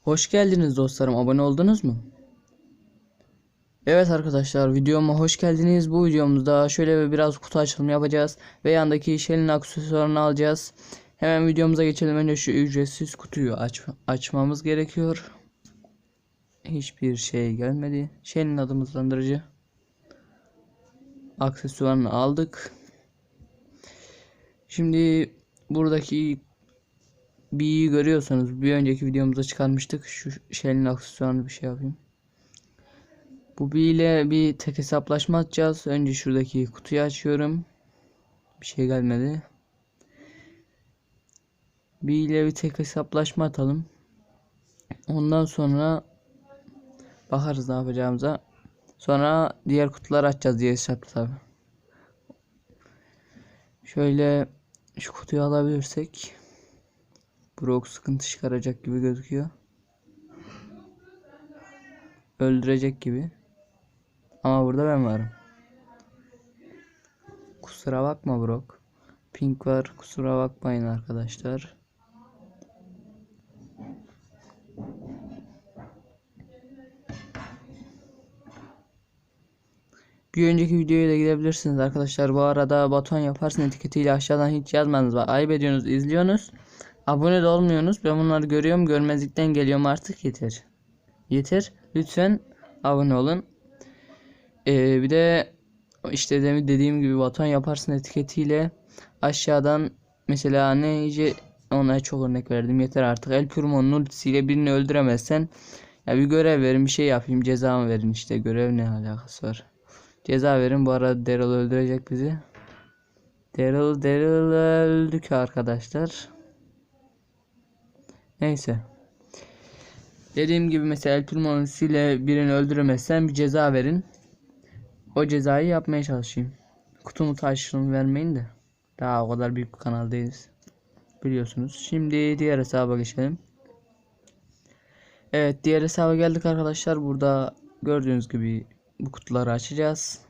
Hoş geldiniz dostlarım. Abone oldunuz mu? Evet arkadaşlar videoma hoş geldiniz. Bu videomuzda şöyle bir biraz kutu açılımı yapacağız ve yandaki Shell'in aksesuarını alacağız. Hemen videomuza geçelim. Önce şu ücretsiz kutuyu aç açmamız gerekiyor. Hiçbir şey gelmedi. Shell'in adı hızlandırıcı. Aksesuarını aldık. Şimdi buradaki B'yi görüyorsanız bir önceki videomuzda çıkarmıştık. Şu Shell'in aksesuarını bir şey yapayım. Bu B ile bir tek hesaplaşma atacağız. Önce şuradaki kutuyu açıyorum. Bir şey gelmedi. B ile bir tek hesaplaşma atalım. Ondan sonra bakarız ne yapacağımıza. Sonra diğer kutuları açacağız diye hesaplı tabi. Şöyle şu kutuyu alabilirsek Brock sıkıntı çıkaracak gibi gözüküyor. Öldürecek gibi. Ama burada ben varım. Kusura bakma Brock. Pink var. Kusura bakmayın arkadaşlar. Bir önceki videoya da gidebilirsiniz arkadaşlar. Bu arada baton yaparsın etiketiyle aşağıdan hiç yazmadınız. Bak ayıp ediyorsunuz, izliyorsunuz. Abone de olmuyorsunuz. Ben bunları görüyorum. Görmezlikten geliyorum artık yeter. Yeter. Lütfen abone olun. Ee, bir de işte demin dediğim gibi baton yaparsın etiketiyle aşağıdan mesela ne ona çok örnek verdim yeter artık. El Primo'nun ultisiyle birini öldüremezsen ya bir görev verin bir şey yapayım cezamı verin işte görev ne alakası var. Ceza verin bu arada Daryl öldürecek bizi. Daryl Daryl öldük arkadaşlar. Neyse. Dediğim gibi mesela El ile birini öldüremezsen bir ceza verin. O cezayı yapmaya çalışayım. Kutumu taşını vermeyin de. Daha o kadar büyük bir kanal değiliz. Biliyorsunuz. Şimdi diğer hesaba geçelim. Evet diğer hesaba geldik arkadaşlar. Burada gördüğünüz gibi bu kutuları açacağız.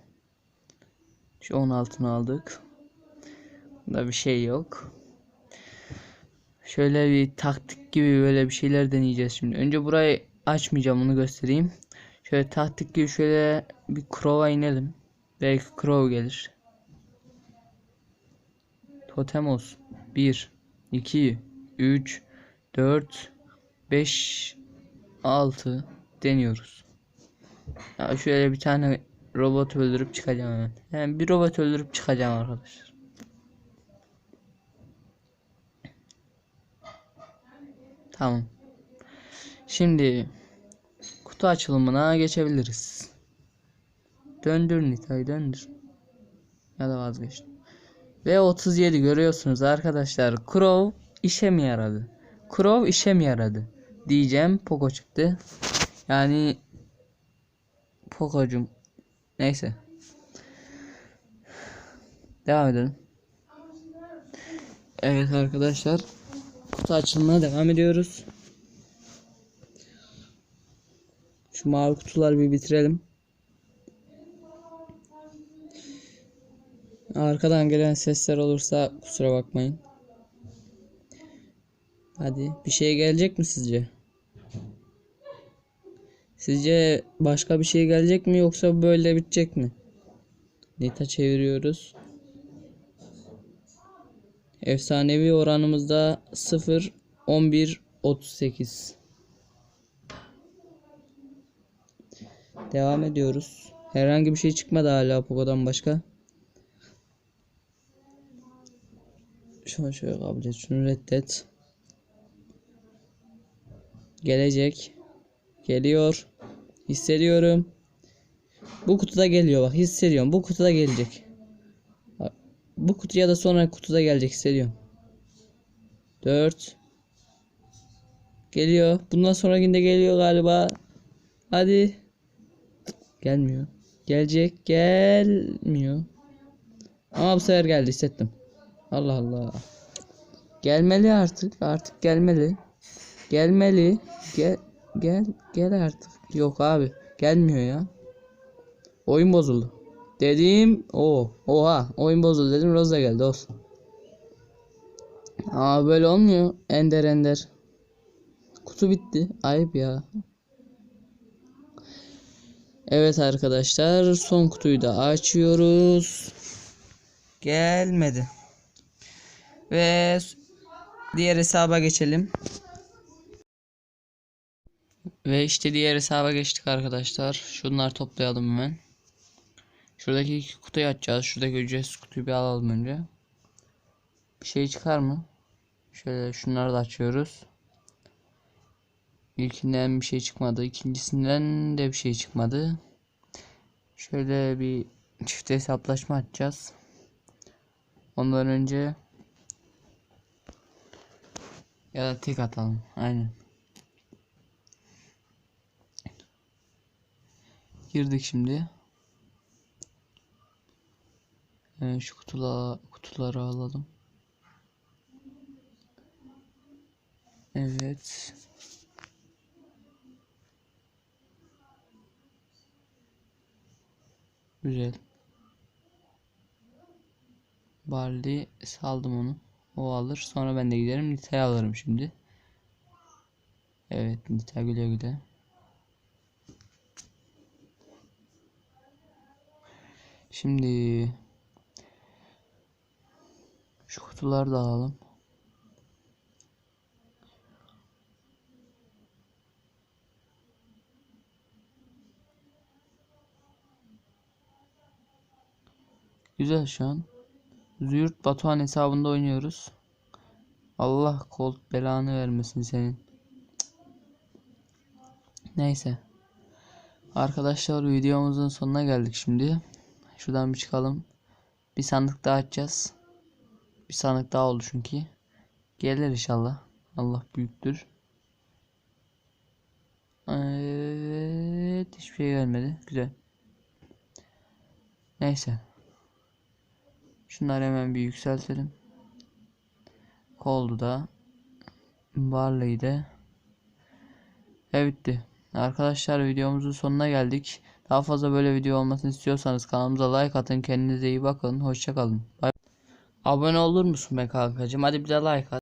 Şu 16'ını aldık. Bunda bir şey yok. Şöyle bir taktik gibi böyle bir şeyler deneyeceğiz şimdi. Önce burayı açmayacağım onu göstereyim. Şöyle taktik gibi şöyle bir Crow'a inelim. Belki Crow gelir. Totem olsun. 1 2 3 4 5 6 deniyoruz. Ya şöyle bir tane robot öldürüp çıkacağım hemen. Yani bir robot öldürüp çıkacağım arkadaşlar. Tamam. Şimdi kutu açılımına geçebiliriz. Döndür Nitay döndür. Ya da vazgeçtim. Ve 37 görüyorsunuz arkadaşlar. Crow işe mi yaradı? Crow işe mi yaradı? Diyeceğim. Poco çıktı. Yani Poco'cum. Neyse. Devam edelim. Evet arkadaşlar. Kutu açılımına devam ediyoruz. Şu mavi kutuları bir bitirelim. Arkadan gelen sesler olursa kusura bakmayın. Hadi bir şey gelecek mi sizce? Sizce başka bir şey gelecek mi yoksa böyle bitecek mi? Nita çeviriyoruz. Efsanevi oranımızda 0 11 38. Devam ediyoruz. Herhangi bir şey çıkmadı hala Poco'dan başka. Şunu şöyle kabul et. Şunu reddet. Gelecek. Geliyor. Hissediyorum. Bu kutuda geliyor bak hissediyorum. Bu kutuda gelecek. Bu kutuya da sonra kutuda gelecek hissediyorum. 4 Geliyor. Bundan sonra yine geliyor galiba. Hadi. Gelmiyor. Gelecek. Gelmiyor. Ama bu sefer geldi hissettim. Allah Allah. Gelmeli artık. Artık gelmeli. Gelmeli. Gel gel gel artık. Yok abi. Gelmiyor ya. Oyun bozuldu. Dediğim o. Oha. Oyun bozuldu dedim. Rosa geldi olsun. Ama böyle olmuyor. Ender ender. kutu bitti. Ayıp ya. Evet arkadaşlar son kutuyu da açıyoruz. Gelmedi. Ve diğer hesaba geçelim. Ve işte diğer hesaba geçtik arkadaşlar. Şunları toplayalım hemen. Şuradaki iki kutuyu açacağız. Şuradaki ücretsiz kutuyu bir alalım önce. Bir şey çıkar mı? Şöyle şunları da açıyoruz. İlkinden bir şey çıkmadı. İkincisinden de bir şey çıkmadı. Şöyle bir çift hesaplaşma açacağız. Ondan önce ya da tek atalım. Aynen. Girdik şimdi. Ee, şu kutula, kutuları alalım. Evet. Güzel. Barley saldım onu. O alır. Sonra ben de giderim. Nita'yı alırım şimdi. Evet Nita güle güle. Şimdi şu kutuları da alalım. Güzel şu an. Züğürt Batuhan hesabında oynuyoruz. Allah kol belanı vermesin senin. Neyse. Arkadaşlar videomuzun sonuna geldik şimdi. Şuradan bir çıkalım. Bir sandık daha açacağız. Bir sandık daha oldu çünkü. Gelir inşallah. Allah büyüktür. Evet. Hiçbir şey gelmedi. Güzel. Neyse. Şunları hemen bir yükseltelim. Koldu da. Barley'i de. Evet bitti. Arkadaşlar videomuzun sonuna geldik. Daha fazla böyle video olmasını istiyorsanız kanalımıza like atın. Kendinize iyi bakın. Hoşçakalın. Abone olur musun be kankacığım? Hadi bir de like at.